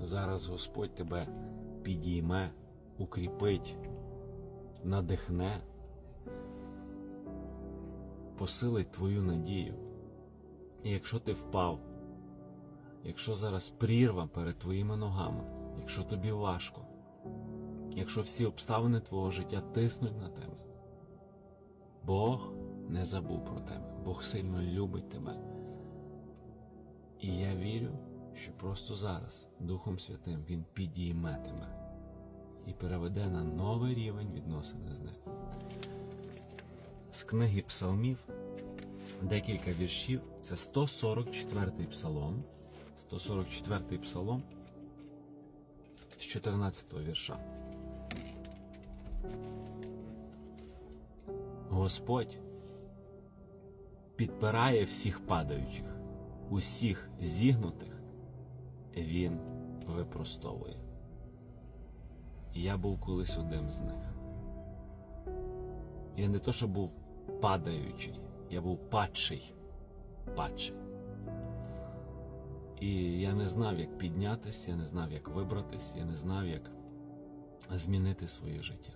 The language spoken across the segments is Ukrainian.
Зараз Господь тебе підійме, укріпить, надихне, посилить твою надію. І якщо ти впав, якщо зараз прірва перед твоїми ногами, якщо тобі важко, якщо всі обставини твого життя тиснуть на тебе, Бог не забув про тебе, Бог сильно любить тебе. І я вірю, що просто зараз Духом Святим Він підійме тебе і переведе на новий рівень відносини з ним. З книги Псалмів декілька віршів. Це 144-й псалом. 144-й псалом з 14-го вірша. Господь підпирає всіх падаючих, усіх зігнутих Він випростовує. Я був колись одним з них. Я не то, що був падаючий, я був падший. Падший. І я не знав, як піднятися, я не знав, як вибратись, я не знав, як змінити своє життя.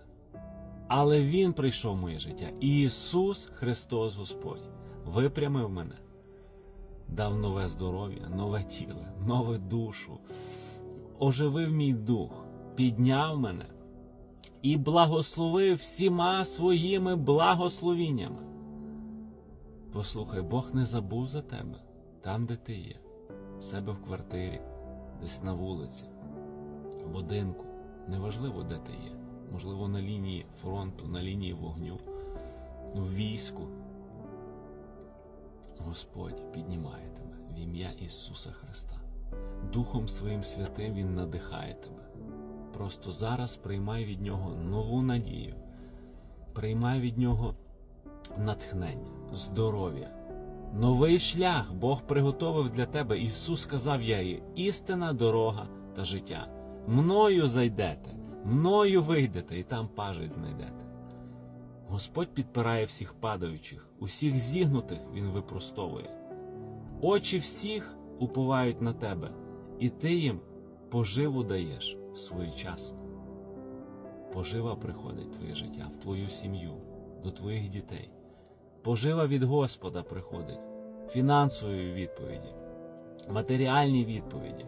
Але Він прийшов в моє життя. Ісус Христос Господь випрямив мене, дав нове здоров'я, нове тіло, нову душу, оживив мій дух, підняв мене і благословив всіма своїми благословіннями. Послухай, Бог не забув за тебе там, де ти є, в себе в квартирі, десь на вулиці, в будинку. Неважливо, де ти є. Можливо, на лінії фронту, на лінії вогню, в війську. Господь піднімає тебе в ім'я Ісуса Христа. Духом Своїм Святим Він надихає тебе. Просто зараз приймай від Нього нову надію, приймай від Нього натхнення, здоров'я, новий шлях Бог приготовив для тебе. Ісус сказав я є істина, дорога та життя. Мною зайдете, мною вийдете, і там пажить знайдете. Господь підпирає всіх падаючих, усіх зігнутих Він випростовує. Очі всіх уповають на тебе, і ти їм поживу даєш своєчасно. Пожива приходить в твоє життя, в твою сім'ю, до твоїх дітей. Пожива від Господа приходить, фінансової відповіді, матеріальні відповіді.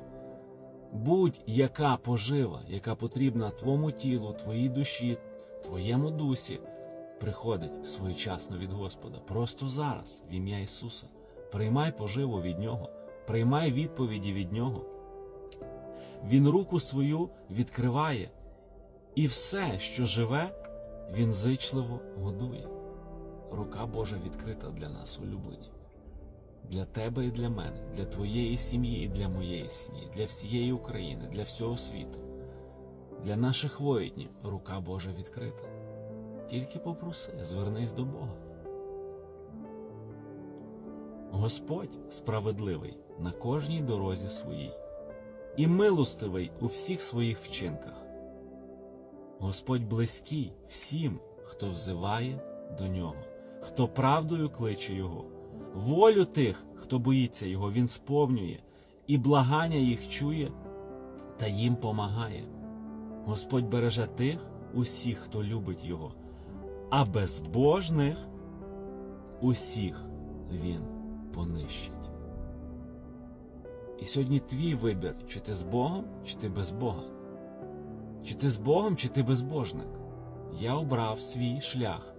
Будь-яка пожива, яка потрібна твоєму тілу, твоїй душі, твоєму дусі, приходить своєчасно від Господа. Просто зараз, в ім'я Ісуса. Приймай поживу від Нього, приймай відповіді від Нього. Він руку свою відкриває, і все, що живе, Він зичливо годує. Рука Божа відкрита для нас, улюблені. Для тебе і для мене, для твоєї сім'ї і для моєї сім'ї, для всієї України, для всього світу. Для наших воїнів рука Божа відкрита. Тільки попроси, звернись до Бога. Господь справедливий на кожній дорозі своїй і милостивий у всіх своїх вчинках. Господь близький всім, хто взиває до нього, хто правдою кличе Його. Волю тих, хто боїться Його, Він сповнює, і благання їх чує та їм помагає. Господь береже тих, усіх, хто любить Його, а безбожних усіх Він понищить. І сьогодні твій вибір, чи ти з Богом, чи ти без Бога. Чи ти з Богом, чи ти безбожник. Я обрав свій шлях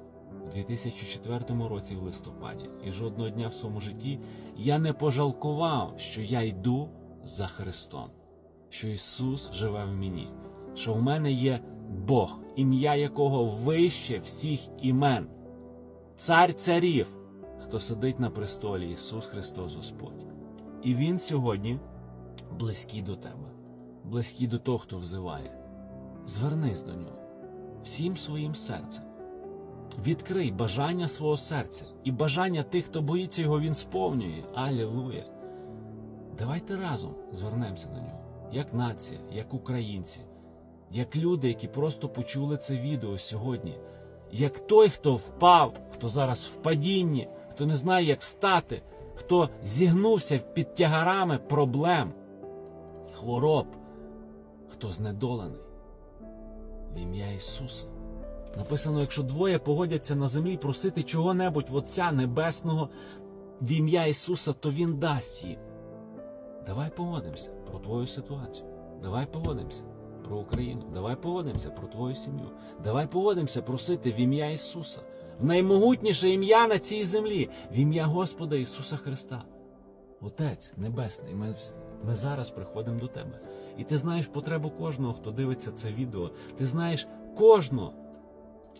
у 2004 році в листопаді, і жодного дня в своєму житті я не пожалкував, що я йду за Христом, що Ісус живе в мені, що в мене є Бог, ім'я якого вище всіх імен, Цар царів, хто сидить на престолі Ісус Христос Господь. І Він сьогодні близький до тебе, близький до того, хто взиває. Звернись до нього всім своїм серцем. Відкрий бажання свого серця і бажання тих, хто боїться його, він сповнює. Алілуя! Давайте разом звернемося до нього, як нація, як українці, як люди, які просто почули це відео сьогодні, як той, хто впав, хто зараз в падінні, хто не знає, як встати, хто зігнувся під тягарами проблем, хвороб, хто знедолений. В ім'я Ісуса. Написано, якщо двоє погодяться на землі просити чого-небудь в Отця Небесного в ім'я Ісуса, то Він дасть їм. Давай погодимося про твою ситуацію. Давай погодимося про Україну. Давай погодимося про твою сім'ю. Давай погодимося просити в ім'я Ісуса, в наймогутніше ім'я на цій землі, в ім'я Господа Ісуса Христа. Отець Небесний, ми, ми зараз приходимо до Тебе. І ти знаєш потребу кожного, хто дивиться це відео. Ти знаєш кожного,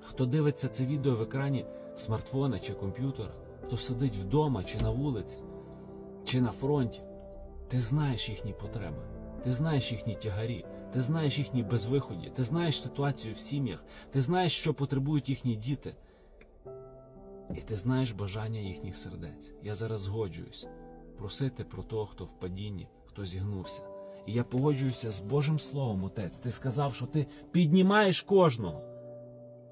хто дивиться це відео в екрані смартфона чи комп'ютера, хто сидить вдома чи на вулиці, чи на фронті. Ти знаєш їхні потреби, ти знаєш їхні тягарі, ти знаєш їхні безвиході, ти знаєш ситуацію в сім'ях, ти знаєш, що потребують їхні діти. І ти знаєш бажання їхніх сердець. Я зараз згоджуюсь просити про того, хто в падінні, хто зігнувся. І я погоджуюся з Божим Словом, Отець. Ти сказав, що ти піднімаєш кожного.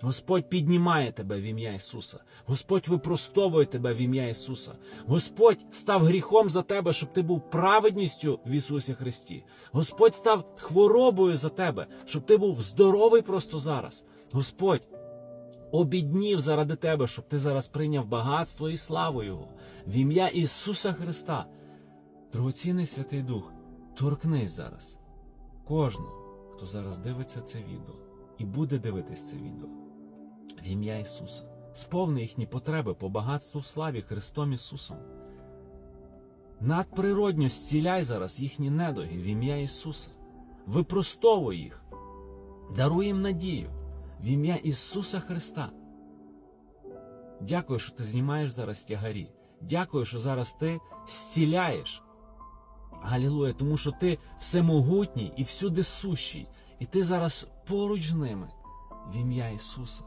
Господь піднімає тебе в ім'я Ісуса. Господь випростовує тебе в ім'я Ісуса. Господь став гріхом за тебе, щоб ти був праведністю в Ісусі Христі. Господь став хворобою за тебе, щоб ти був здоровий просто зараз. Господь обіднів заради тебе, щоб ти зараз прийняв багатство і славу Його в ім'я Ісуса Христа. Дорогоцінний Святий Дух, торкнись зараз кожного, хто зараз дивиться це відео і буде дивитись це відео в ім'я Ісуса. Сповни їхні потреби по багатству в славі Христом Ісусом. Надприродньо зціляй зараз їхні недоги в ім'я Ісуса. Випростовуй їх, даруй їм надію в ім'я Ісуса Христа. Дякую, що ти знімаєш зараз тягарі. Дякую, що зараз ти зціляєш. Галілуя, тому що ти всемогутній і всюди сущий, і ти зараз поруч з ними в ім'я Ісуса.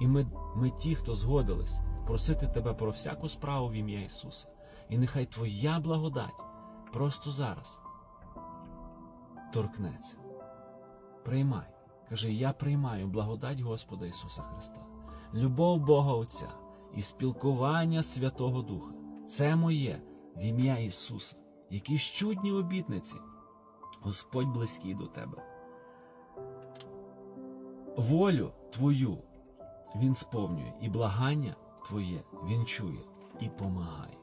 І ми, ми ті, хто згодились просити тебе про всяку справу в ім'я Ісуса. І нехай Твоя благодать просто зараз торкнеться. Приймай. Кажи, я приймаю благодать Господа Ісуса Христа, любов Бога Отця і спілкування Святого Духа. Це моє в ім'я Ісуса. Які чудні обітниці. Господь близький до тебе. Волю Твою Він сповнює, і благання Твоє Він чує і помагає.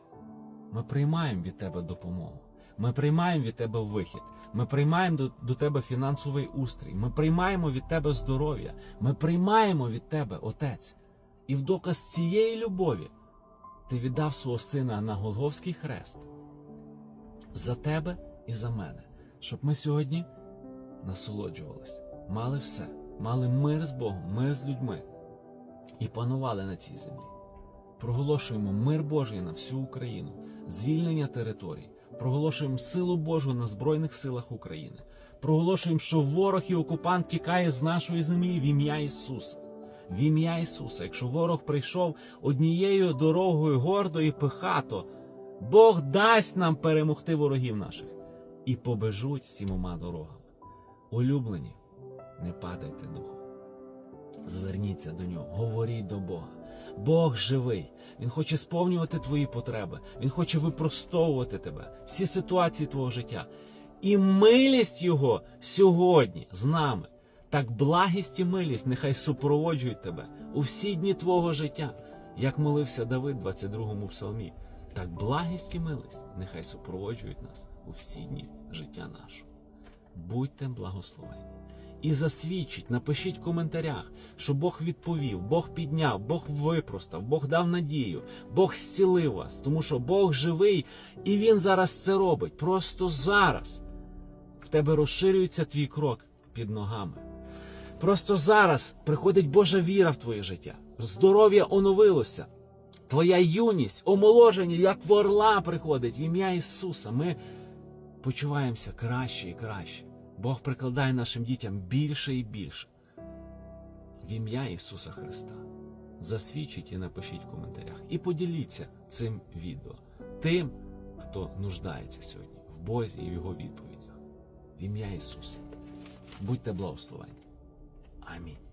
Ми приймаємо від Тебе допомогу. Ми приймаємо від Тебе вихід. Ми приймаємо до, до Тебе фінансовий устрій. Ми приймаємо від Тебе здоров'я. Ми приймаємо від Тебе, Отець. І в доказ цієї любові Ти віддав свого сина на Голговський хрест за тебе і за мене, щоб ми сьогодні насолоджувались, мали все, мали мир з Богом, мир з людьми і панували на цій землі. Проголошуємо мир Божий на всю Україну, звільнення територій, проголошуємо силу Божу на Збройних силах України. Проголошуємо, що ворог і окупант тікає з нашої землі в ім'я Ісуса. В ім'я Ісуса. Якщо ворог прийшов однією дорогою гордо і пихато, Бог дасть нам перемогти ворогів наших і побежуть сімома дорогами. Улюблені, не падайте духом. Зверніться до нього, говоріть до Бога. Бог живий, Він хоче сповнювати твої потреби, Він хоче випростовувати тебе, всі ситуації твого життя. І милість Його сьогодні з нами. Так благість і милість нехай супроводжують тебе у всі дні твого життя, як молився Давид в 22-му псалмі. Так благість і милість нехай супроводжують нас у всі дні життя нашого. Будьте благословені. І засвідчіть, напишіть в коментарях, що Бог відповів, Бог підняв, Бог випростав, Бог дав надію, Бог зцілив вас, тому що Бог живий, і Він зараз це робить. Просто зараз в тебе розширюється твій крок під ногами. Просто зараз приходить Божа віра в твоє життя. Здоров'я оновилося. Твоя юність, омоложення, як в орла приходить в ім'я Ісуса. Ми почуваємося краще і краще. Бог прикладає нашим дітям більше і більше. В ім'я Ісуса Христа. Засвідчіть і напишіть в коментарях. І поділіться цим відео тим, хто нуждається сьогодні в Бозі і в Його відповідях. В ім'я Ісуса. Будьте благословені. Амінь.